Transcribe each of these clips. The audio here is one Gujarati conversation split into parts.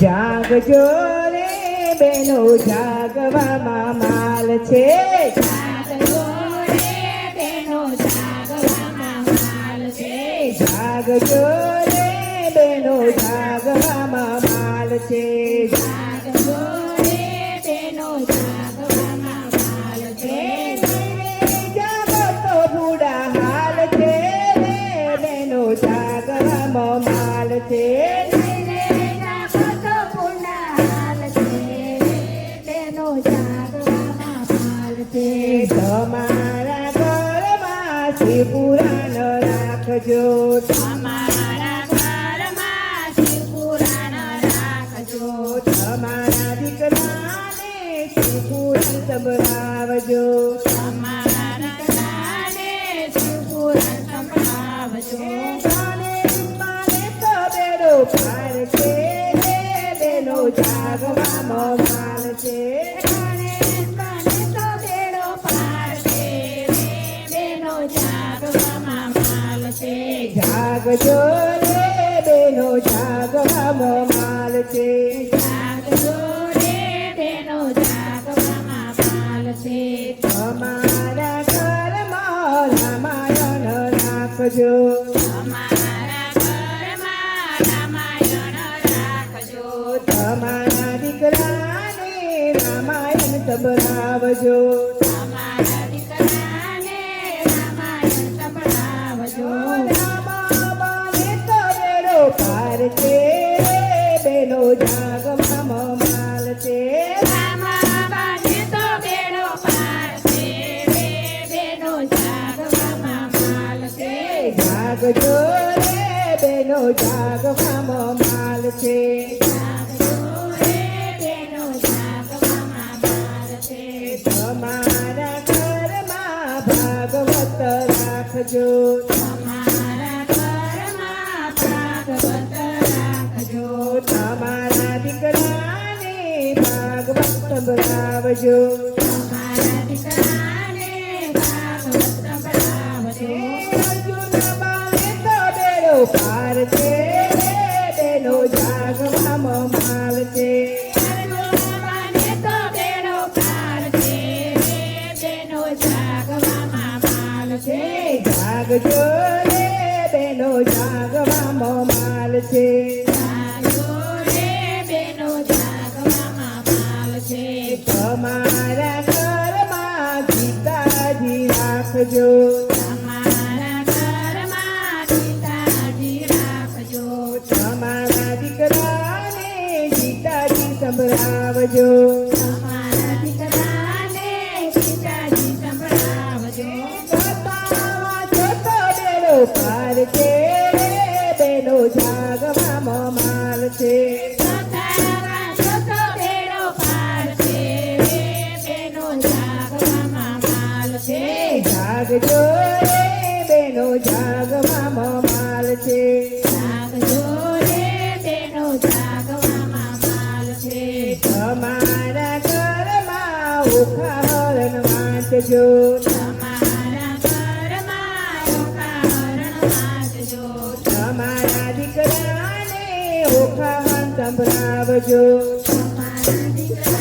જાગજો રે બેનો જાગવામાં માલ છે. જાગજો રે બેનો જાગવામાં માલ છે. જાગવામાં માલ છે. રાખજો. અમારા ઘરમાં શિવ પુરાણ રાખજો. તમારા દીકરાને શ્રી પુરાણ સંભળાવજો. અમારા ઘરાને શિવ પુરાણ સંભળાવજો. જાણે માને તો બેડો પાર છે બેનો જાગવામાં માલ છે જાગજો રે બેનો છે જાગજો રે બેનો જાગવામાં માલ છે. તમારા ઘરમાં રાખજો અમારા ઘરમાં રામાયણ રાખજો તમારા દીકરાને રામાયણ સંભળાવજો બેનો જાગવામાં માલ છે તમારા ઘરમાં ભાગવત રાખજો. ભાગવત સંભળાવજો અમારા દીકરાને ભાગવત સંભળાવજો તો બેડો પાર છે બેડો જાગવામાં માલ છે જાગજો રે જાગવામાં માલ છે. તમારા ઘરમાં ગીતાજી રાખજો. તમારા ઘરમાં પિતાજી રાખજો. તમારા દીકરાને ગીતાજી સંભળાવજો. તમારા દીકરાને પિતાજી સંભળાવજો. કથામાં જોતો બેડો પાર છે બેનો જાગવામાં માલ છે. જાગજો રે બેનો જાગમાં માલ છે. જાગજો રે બેનો જાગવામાં માલ છે. તમારા ઘરમાં ઉખાહરણ વાંચજો. તમારા ઘરમાં રોકાણ વાંચજો. તમારા દીકરાને ઓખા સંભળાવજો. તમારા દીકરાને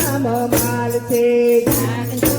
જાગજો રે બેનો